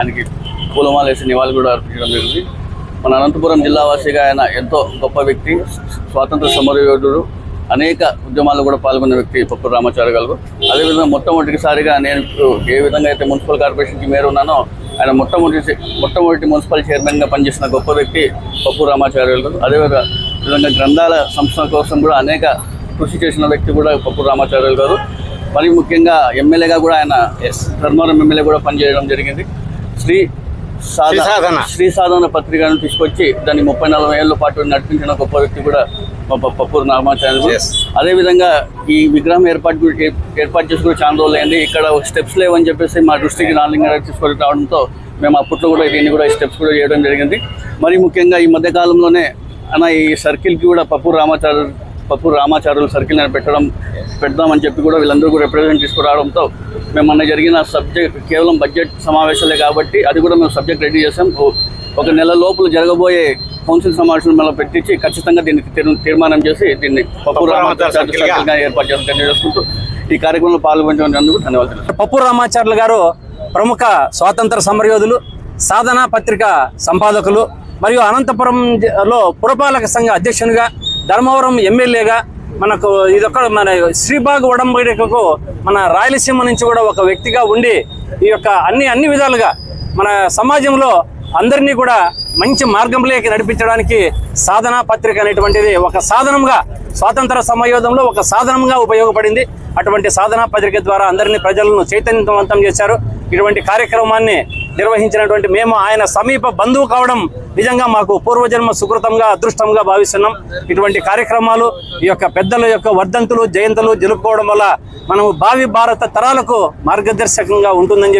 ఆయనకి పూలమాల వేసి నివాళి కూడా అర్పించడం జరిగింది. మన అనంతపురం జిల్లా వాసిగా ఆయన ఎంతో గొప్ప వ్యక్తి స్వాతంత్ర సమరయోధుడు. అనేక ఉద్యమాల్లో కూడా పాల్గొన్న వ్యక్తి పప్పు రామాచారి గారు. అదేవిధంగా మొట్టమొదటిసారిగా నేను ఏ విధంగా అయితే మున్సిపల్ కార్పొరేషన్కి మేర ఉన్నానో ఆయన మొట్టమొదటి మొట్టమొదటి మున్సిపల్ చైర్మన్గా పనిచేసిన గొప్ప వ్యక్తి పప్పు రామాచార్యులు గారు. అదేవిధంగా విధంగా గ్రంథాల సంస్థ కోసం కూడా అనేక కృషి చేసిన వ్యక్తి కూడా పప్పు రామాచార్యులు గారు. మరి ముఖ్యంగా ఎమ్మెల్యేగా కూడా ఆయన ధర్మవరం ఎమ్మెల్యే కూడా పనిచేయడం జరిగింది. శ్రీ సాధన. శ్రీ సాధన పత్రికను తీసుకొచ్చి దాన్ని ముప్పై నలభై ఏళ్ళ పాటు నడిపించిన గొప్ప వ్యక్తి కూడా పప్పూరు రామాచార్యులు Yes. అదేవిధంగా ఈ విగ్రహం ఏర్పాటు ఏర్పాటు చేసి కూడా చాలా రోజులు అయింది ఇక్కడ స్టెప్స్ లేవని చెప్పేసి మా దృష్టికి నాలుగు తీసుకొని రావడంతో మేము అప్పట్లో కూడా దీన్ని కూడా స్టెప్స్ కూడా చేయడం జరిగింది మరి ముఖ్యంగా ఈ మధ్య కాలంలోనే అన్న ఈ సర్కిల్కి కూడా పప్పు రామాచార్య పప్పు రామాచార్యులు సర్కిల్ పెట్టడం పెడదామని చెప్పి కూడా వీళ్ళందరూ కూడా రిప్రజెంట్ తీసుకురావడంతో మేము మొన్న జరిగిన సబ్జెక్ట్ కేవలం బడ్జెట్ సమావేశాలే కాబట్టి అది కూడా మేము సబ్జెక్ట్ రెడీ చేసాం ఒక నెల లోపల జరగబోయే కౌన్సిల్ సమావేశం మనం పెట్టించి ఖచ్చితంగా దీనికి తీర్- తీర్మానం చేసి దీన్ని పప్పు రామాచార్య సర్కిల్గా. సర్కిల్గా ఏర్పాటు తెలియజేసుకుంటూ ఈ కార్యక్రమంలో పాల్గొనేందుకు ధన్యవాదాలు పప్పు రామాచార్యులు గారు ప్రముఖ స్వాతంత్ర సమరయోధులు సాధన పత్రిక సంపాదకులు మరియు అనంతపురం జ- లో పురపాలక సంఘ అధ్యక్షునిగా ధర్మవరం ఎమ్మెల్యేగా మనకు ఇదొక మన శ్రీబాగ్ ఒడంబడికకు మన రాయలసీమ నుంచి కూడా ఒక వ్యక్తిగా ఉండి ఈ యొక్క అన్ని అన్ని విధాలుగా మన సమాజంలో అందరినీ కూడా మంచి మార్గంలోకి నడిపించడానికి సాధన పత్రిక అనేటువంటిది ఒక సాధనంగా స్వాతంత్ర సమయోధంలో ఒక సాధనంగా ఉపయోగపడింది. అటువంటి సాధనా పత్రిక ద్వారా అందరినీ ప్రజలను చైతన్యవంతం చేశారు. ఇటువంటి కార్యక్రమాన్ని నిర్వహించినటువంటి మేము ఆయన సమీప బంధువు కావడం నిజంగా మాకు పూర్వజన్మ సుకృతంగా అదృష్టంగా భావిస్తున్నాం. ఇటువంటి కార్యక్రమాలు ఈ యొక్క పెద్దల యొక్క వర్ధంతులు జయంతులు జరుపుకోవడం వల్ల మనము భావి భారత తరాలకు మార్గదర్శకంగా ఉంటుందని చెప్పి